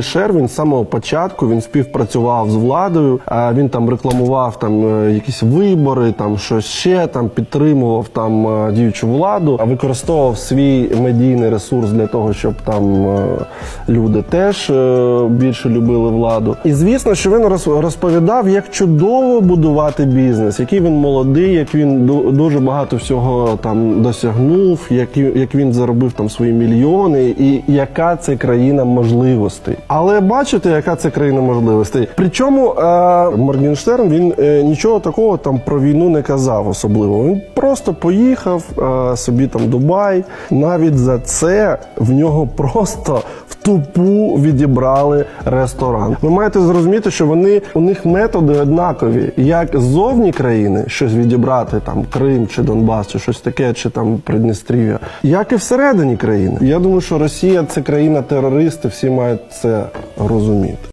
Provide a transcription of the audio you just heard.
Шер він з самого початку він співпрацював з владою. А він там рекламував там е, якісь вибори, там щось ще там підтримував там е, діючу владу, а використовував свій медійний ресурс для того, щоб там е, люди теж більше любили владу. І звісно, що він роз- розповідав, як чудово будувати бізнес, який він молодий, як він ду- дуже багато всього там досягнув, як, як він заробив там свої мільйони, і яка це країна можливостей. Але бачите, яка це країна можливостей. Причому е, Моргенштерн він е, нічого такого там про війну не казав особливо. Він просто поїхав е, собі там Дубай. Навіть за це в нього просто тупу відібрали ресторан. Ви маєте зрозуміти, що вони у них методи однакові. Як ззовні країни щось відібрати, там Крим чи Донбас, чи щось таке, чи там Придністрів'я, як і всередині країни. Я думаю, що Росія це країна терористи, всі мають це розуміти.